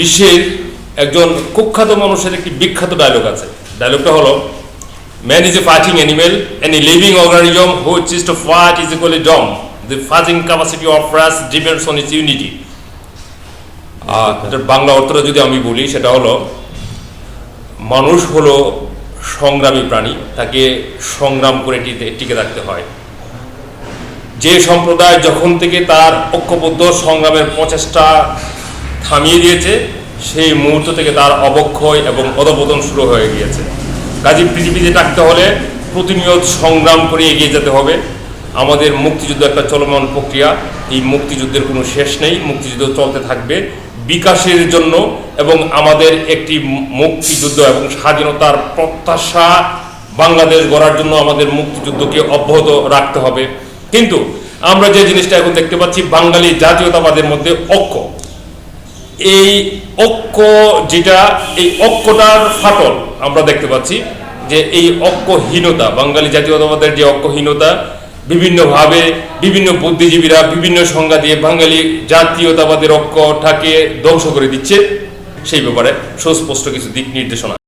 বিশ্বের একজন কুখ্যাত মানুষের একটি বিখ্যাত ডায়লগ আছে। ডায়লগটা হলো man is a fighting animal and a living organism which is to fight is equally dom the fighting capacity of Russ depends on its unity আর বাংলা অর্থটা যদি আমি বলি, সেটা হলো, মানুষ হলো সংগ্রামী প্রাণী, তাকে সংগ্রাম করে টিকে রাখতে হয়। যে সম্প্রদায় যখন থেকে তার ঐক্যবদ্ধ সংগ্রামের প্রচেষ্টা থামিয়ে দিয়েছে সেই মুহূর্ত থেকে তার অবক্ষয় এবং অধপতন শুরু হয়ে গিয়েছে। কাজী পৃথিবীতে থাকতে হলে প্রতিনিয়ত সংগ্রাম করে এগিয়ে যেতে হবে। আমাদের মুক্তিযুদ্ধ একটা চলমান প্রক্রিয়া, এই মুক্তিযুদ্ধের কোনো শেষ নেই, মুক্তিযুদ্ধ চলতে থাকবে বিকাশের জন্য এবং আমাদের একটি মুক্তিযুদ্ধ এবং স্বাধীনতার প্রত্যাশা বাংলাদেশ গড়ার জন্য আমাদের মুক্তিযুদ্ধকে অব্যাহত রাখতে হবে। কিন্তু আমরা যে জিনিসটা এখন দেখতে পাচ্ছি, বাঙালি জাতীয়তাবাদের মধ্যে ঐক্য। এই অক্ষ যেটা, এই অক্ষটার ফাটল আমরা দেখতে পাচ্ছি যে এই অক্ষহীনতা, বাঙালি জাতীয়তাবাদের যে অক্ষহীনতা, বিভিন্নভাবে বিভিন্ন বুদ্ধিজীবীরা বিভিন্ন সংজ্ঞা দিয়ে বাঙালি জাতীয়তাবাদের অক্ষটাকে ধ্বংস করে দিচ্ছে। সেই ব্যাপারে সুস্পষ্ট কিছু দিক নির্দেশনা।